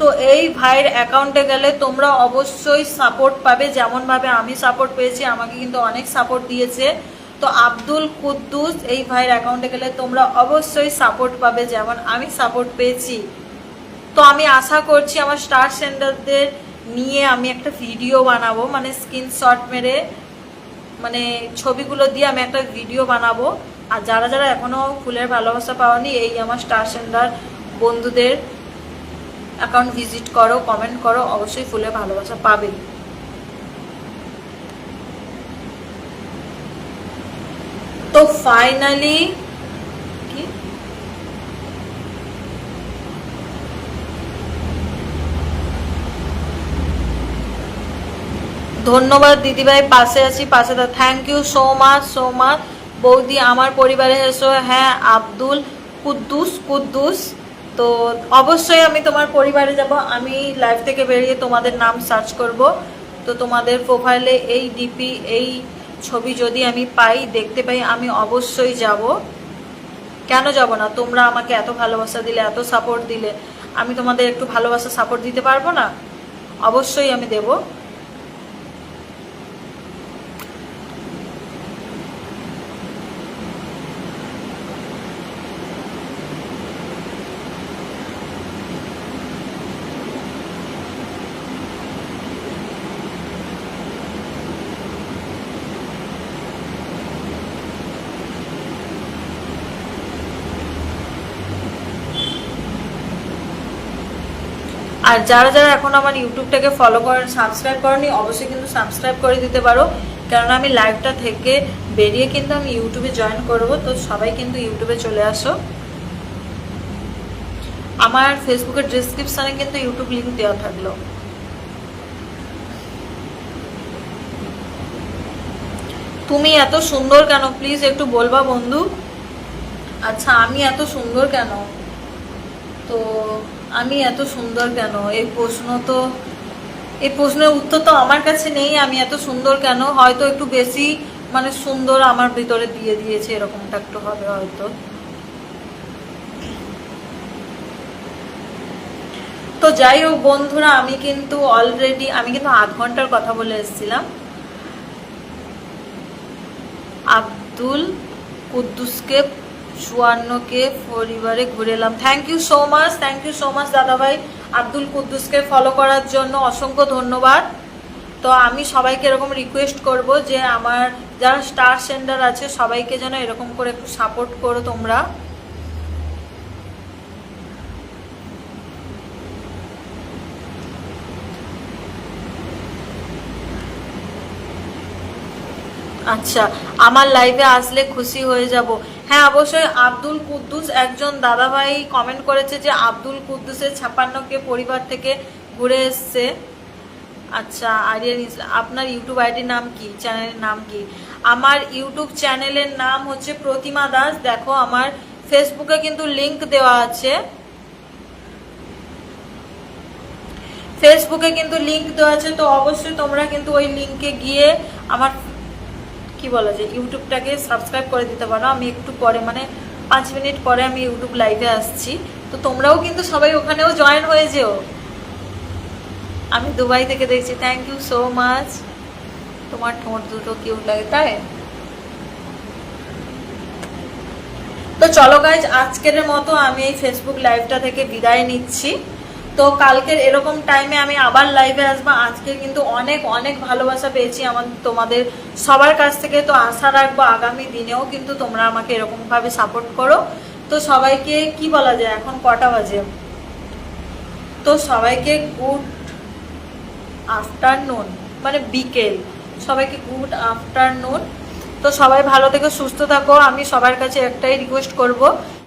তো এই ভাইয়ের অ্যাকাউন্টে গেলে তোমরা অবশ্যই সাপোর্ট পাবে। যেমনভাবে আমি সাপোর্ট পেয়েছি, আমাকে কিন্তু অনেক সাপোর্ট দিয়েছে। তো আব্দুল কুদ্দুস, এই ভাইয়ের অ্যাকাউন্টে গেলে তোমরা অবশ্যই সাপোর্ট পাবে, যেমন আমি সাপোর্ট পেয়েছি। তো আমি আশা করছি আমার স্টার সেন্টারদের নিয়ে আমি একটা ভিডিও বানাবো মানে স্ক্রিনশট মেরে মানে ছবিগুলো দিয়ে আমি একটা ভিডিও বানাবো। আর যারা যারা এখনও ফুলের ভালোবাসা পাওনি, এই আমার স্টার সেন্টার বন্ধুদের অ্যাকাউন্ট ভিজিট করো কমেন্ট করো, অবশ্যই ফুলের ভালোবাসা পাবে। তো ফাইনালি কি? ধন্যবাদ দিদিভাই, পাশে আছি, পাশে thank you so much so much বৌদি, আমার পরিবারে এসো হ্যাঁ আব্দুল কুদ্দুস কুদ্দুস। তো অবশ্যই আমি তোমার পরিবারে যাব। আমি লাইভ থেকে বেরিয়ে তোমাদের নাম সার্চ করব। তো তোমাদের প্রোফাইলে এই ডিপি এই ছবি যদি আমি পাই, দেখতে পাই, আমি অবশ্যই যাব। কেন যাব না? তোমরা আমাকে এত ভালোবাসা দিলে, এত সাপোর্ট দিলে, আমি তোমাদের একটু ভালোবাসা সাপোর্ট দিতে পারব না? অবশ্যই আমি দেবো। আর যারা যারা এখন আমার ইউটিউবটাকে ফলো করেন সাবস্ক্রাইব করেনি অবশ্যই কিন্তু সাবস্ক্রাইব করে দিতে পারো। কেননা আমি লাইভটা থেকে বেরিয়ে কিন্তু আমি ইউটিউবে জয়েন করব, তো সবাই কিন্তু ইউটিউবে চলে আসো। আমার ফেসবুকের ডিসক্রিপশনে কিন্তু ইউটিউব লিঙ্ক দেওয়া থাকল। তুমি এত সুন্দর কেন? প্লিজ একটু বলবা বন্ধু। আচ্ছা আমি এত সুন্দর কেন? তো আমি এত সুন্দর কেন? এই প্রশ্ন তো, এই প্রশ্নের উত্তর তো আমার কাছে নেই, আমি এত সুন্দর কেন? হয়তো একটু বেশি মানে সুন্দর আমার ভিতরে দিয়ে দিয়েছে, এরকমটা একটু হবে হয়তো। তো যাই হোক বন্ধুরা, আমি কিন্তু অলরেডি আমি কিন্তু আধ ঘণ্টার কথা বলে এসেছিলাম। আব্দুল কুদ্দুসকে চুয়ান্নকে পরিবারে ঘুরে এলাম। Thank you so much thank you so much দাদাভাই আব্দুল কুদ্দুসকে ফলো করার জন্য অসংখ্য ধন্যবাদ। তো আমি সবাইকে এরকম রিকোয়েস্ট করব যে আমার যারা স্টার সেন্টার আছে, সবাইকে যেন এরকম করে একটু সাপোর্ট করো তোমরা। আচ্ছা আমার লাইভে আসলে খুশি হয়ে যাব। হ্যাঁ অবশ্যই আব্দুল কুদ্দুস একজন দাদাভাই কমেন্ট করেছে যে আব্দুল কুদ্দুসের ছাপান্নকে পরিবার থেকে ঘুরে এসছে। আচ্ছা আরিয়ান ইসলাম আপনার ইউটিউব আইডির নাম কি? চ্যানেলের নাম কি? আমার ইউটিউব চ্যানেলের নাম হচ্ছে প্রতিমা দাস। দেখো, আমার ফেসবুকে কিন্তু লিংক দেওয়া আছে। ফেসবুকে কিন্তু লিংক দেওয়া আছে, তো অবশ্যই তোমরা কিন্তু ওই লিংকে গিয়ে আমার কি বলা যায় ইউটিউবটাকে সাবস্ক্রাইব করে দিতে পারো। আমি একটু পরে মানে পাঁচ মিনিট পরে আমি ইউটিউব লাইভে আসছি। তো তোমরাও কিন্তু সবাই ওখানেও জয়েন হয়ে যেও। আমি দুবাই থেকে দেখছি। থ্যাংক ইউ সো মাচ তোমার ঠোঁট দুটো কিউট লাগে, তাই? তো চলো গাইজ আজকের মতো আমি এই ফেসবুক লাইভটা থেকে বিদায় নিচ্ছি। তো কালকের এরকম টাইমে আমি আবার লাইভে আসব। আজকে কিন্তু অনেক অনেক ভালোবাসা পেয়েছি আমার, তোমাদের সবার কাছ থেকে। তো আশা রাখব আগামী দিনেও কিন্তু তোমরা আমাকে এরকমভাবে সাপোর্ট করো। তো সবাইকে কি বলা যায়? এখন কটা বাজে? তো সবাইকে গুড আফটারনুন মানে বিকেল। সবাইকে গুড আফটারনুন তো সবাই ভালো থেকে, সুস্থ থাকো। আমি সবার কাছে একটাই রিকোয়েস্ট করব